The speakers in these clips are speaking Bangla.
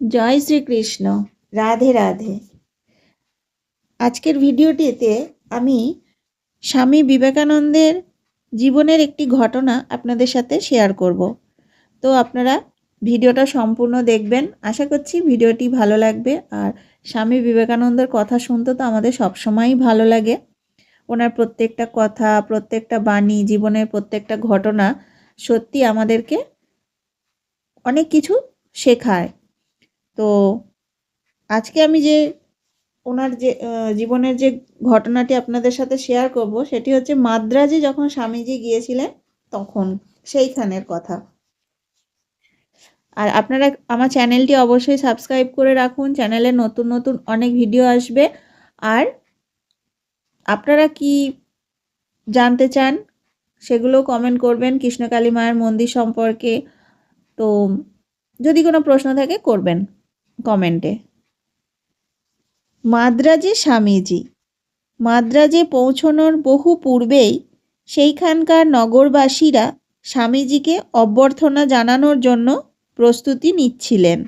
জয় শ্রীকৃষ্ণ। রাধে রাধে। আজকের ভিডিওটিতে আমি স্বামী বিবেকানন্দের জীবনের একটি ঘটনা আপনাদের সাথে শেয়ার করব। তো আপনারা ভিডিওটা সম্পূর্ণ দেখবেন। আশা করছি ভিডিওটি ভালো লাগবে। আর স্বামী বিবেকানন্দের কথা শুনতে তো আমাদের সবসময়ই ভালো লাগে। ওনার প্রত্যেকটা কথা, প্রত্যেকটা বাণী, জীবনের প্রত্যেকটা ঘটনা সত্যি আমাদেরকে অনেক কিছু শেখায়। তো আজকে আমি যে ওনার যে জীবনের যে ঘটনাটি আপনাদের সাথে শেয়ার করব, সেটি হচ্ছে মাদ্রাজে যখন স্বামীজি গিয়েছিলেন, তখন সেইখানের কথা। আর আপনারা আমার চ্যানেলটি অবশ্যই সাবস্ক্রাইব করে রাখুন চ্যানেলে নতুন নতুন অনেক ভিডিও আসবে। আর আপনারা কি জানতে চান, সেগুলো কমেন্ট করবেন কৃষ্ণকালী মায়ের মন্দির সম্পর্কে। তো যদি কোনো প্রশ্ন থাকে, করবেন। কমেন্টে। মাদ্রাজে স্বামীজি। মাদ্রাজে পৌঁছনোর বহু পূর্বেই সেইখানকার নগরবাসীরা স্বামীজিকে অভ্যর্থনা জানানোর জন্য প্রস্তুতি নিচ্ছিলেন।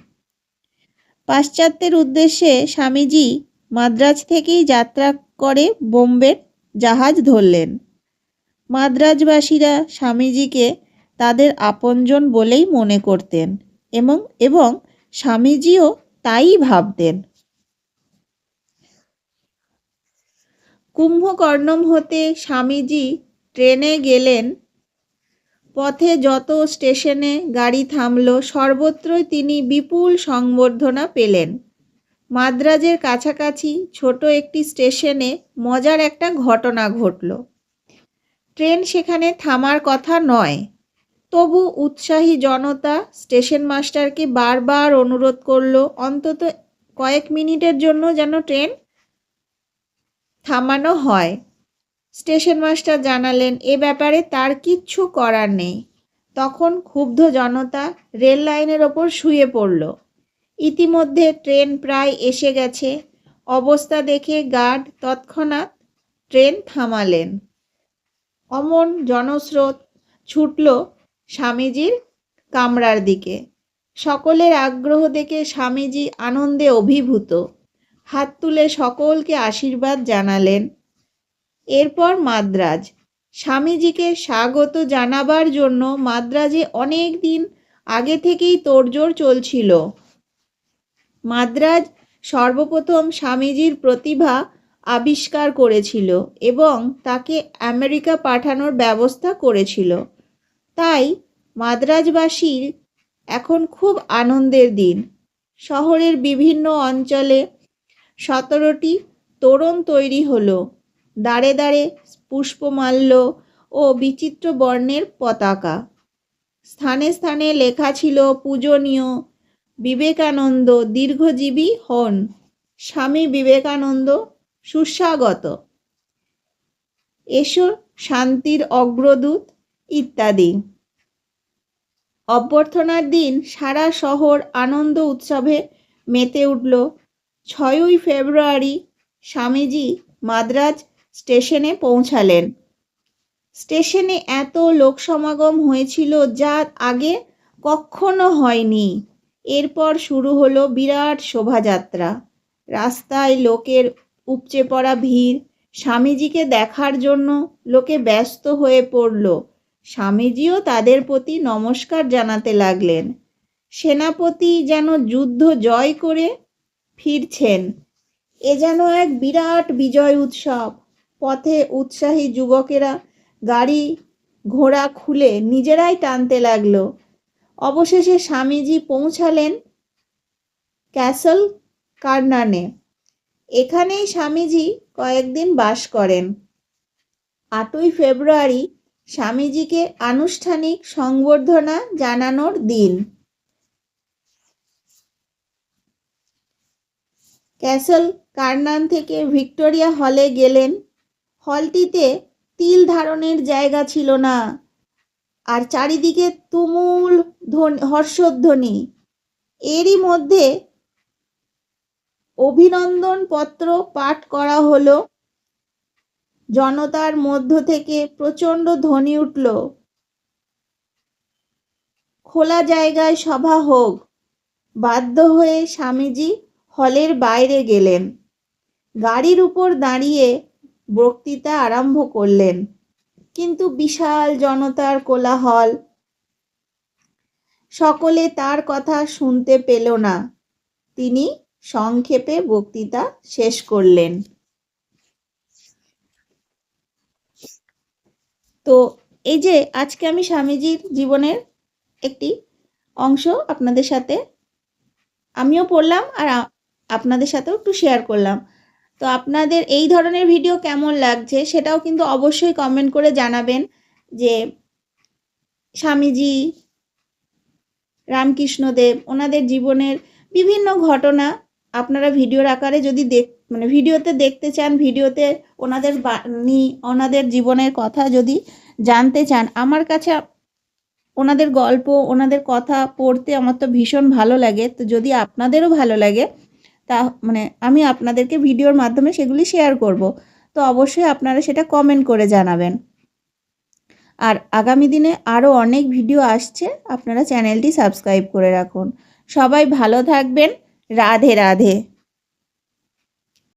পাশ্চাত্যের উদ্দেশ্যে স্বামীজি মাদ্রাজ থেকেই যাত্রা করে বোম্বের জাহাজ ধরলেন। মাদ্রাজবাসীরা স্বামীজিকে তাদের আপনজন বলেই মনে করতেন এবং এবং স্বামীজিও তাই ভাবতেন। কুম্ভকর্ণম হতে স্বামীজি ট্রেনে গেলেন। পথে যত স্টেশনে গাড়ি থামল, সর্বত্রই তিনি বিপুল সংবর্ধনা পেলেন। মাদ্রাজের কাছাকাছি ছোট একটি স্টেশনে মজার একটা ঘটনা ঘটল। ট্রেন সেখানে থামার কথা নয়। তবু উৎসাহী জনতা স্টেশন মাস্টারকে বারবার অনুরোধ করল, অন্তত কয়েক মিনিটের জন্য যেন ট্রেন থামানো হয়। স্টেশন মাস্টার জানালেন, এ ব্যাপারে তার কিচ্ছু করার নেই। তখন ক্ষুব্ধ জনতা রেল লাইনের ওপর শুয়ে পড়ল। ইতিমধ্যে ট্রেন প্রায় এসে গেছে। অবস্থা দেখে গার্ড তৎক্ষণাৎ ট্রেন থামালেন। অমন জনস্রোত ছুটল স্বামীজির কামরার দিকে। সকলের আগ্রহ দেখে স্বামীজি আনন্দে অভিভূত। হাত তুলে সকলকে আশীর্বাদ জানালেন। এরপর মাদ্রাজ। স্বামীজিকে স্বাগত জানাবার জন্য মাদ্রাজে অনেক দিন আগে থেকেই তোড়জোড় চলছিল। মাদ্রাজ সর্বপ্রথম স্বামীজির প্রতিভা আবিষ্কার করেছিল এবং তাকে আমেরিকা পাঠানোর ব্যবস্থা করেছিল। তাই মাদ্রাজবাসীর এখন খুব আনন্দের দিন। শহরের বিভিন্ন অঞ্চলে সতেরোটি তোরণ তৈরি হলো। দাঁড়ে দাঁড়ে পুষ্পমাল্য ও বিচিত্র বর্ণের পতাকা। স্থানে স্থানে লেখা ছিল পূজনীয়, বিবেকানন্দ, দীর্ঘজীবী হন, স্বামী বিবেকানন্দ সুস্বাগত। এসো শান্তির অগ্রদূত ইত্যাদি। অভ্যর্থনার দিন সারা শহর আনন্দ উৎসবে মেতে উঠল। ছয়ই ফেব্রুয়ারি স্বামীজি মাদ্রাজ স্টেশনে পৌঁছালেন। স্টেশনে এত লোক সমাগম হয়েছিল যা আগে কখনো হয়নি। এরপর শুরু হলো বিরাট শোভাযাত্রা। রাস্তায় লোকের উপচে পড়া ভিড়, স্বামীজিকে দেখার জন্য লোকে ব্যস্ত হয়ে পড়ল। স্বামীজিও তাদের প্রতি নমস্কার জানাতে লাগলেন। সেনাপতি যেন যুদ্ধ জয় করে ফিরছেন। এ যেন এক বিরাট বিজয় উৎসব। পথে উৎসাহী যুবকেরা গাড়ি ঘোড়া খুলে নিজেরাই টানতে লাগল। অবশেষে স্বামীজি পৌঁছালেন ক্যাসল কার্নানে। এখানেই স্বামীজি কয়েকদিন বাস করেন। আটই ফেব্রুয়ারি স্বামীজিকে আনুষ্ঠানিক সংবর্ধনা জানানোর দিন। ক্যাসল কার্নান থেকে ভিক্টোরিয়া হলে গেলেন। হলটিতে তিল ধারণের জায়গা ছিল না। আর চারিদিকে তুমুল ধ্বনি, হর্ষধ্বনি। এরই মধ্যে অভিনন্দন পত্র পাঠ করা হলো। জনতার মধ্য থেকে প্রচণ্ড ধ্বনি উঠল। খোলা জায়গায় সভা হোক। বাধ্য হয়ে স্বামীজি হলের বাইরে গেলেন। গাড়ির উপর দাঁড়িয়ে বক্তৃতা আরম্ভ করলেন। কিন্তু বিশাল জনতার কোলাহল। সকলে তার কথা শুনতে পেল না। তিনি সংক্ষেপে বক্তৃতা শেষ করলেন। তো এই যে আজকে আমি স্বামীজির জীবনের একটি অংশ আপনাদের সাথে আমিও পড়লাম আর আপনাদের সাথেও একটু শেয়ার করলাম। তো আপনাদের এই ধরনের ভিডিও কেমন লাগছে সেটাও কিন্তু অবশ্যই কমেন্ট করে জানাবেন যে স্বামীজি, রামকৃষ্ণদেব, ওনাদের জীবনের বিভিন্ন ঘটনা আপনারা ভিডিওর আকারে যদি দেখ মানে ভিডিওতে দেখতে চান, ভিডিওতে ওনাদের বাণী ওনাদের জীবনের কথা যদি জানতে চান, আমার কাছে ওনাদের গল্প, ওনাদের কথা পড়তে আমার তো ভীষণ ভালো লাগে। তো যদি আপনাদেরও ভালো লাগে, তা মানে আমি আপনাদেরকে ভিডিওর মাধ্যমে সেগুলি শেয়ার করব। তো অবশ্যই আপনারা সেটা কমেন্ট করে জানাবেন। আর আগামী দিনে আরও অনেক ভিডিও আসছে, আপনারা চ্যানেলটি সাবস্ক্রাইব করে রাখুন। সবাই ভালো থাকবেন। রাধে রাধে।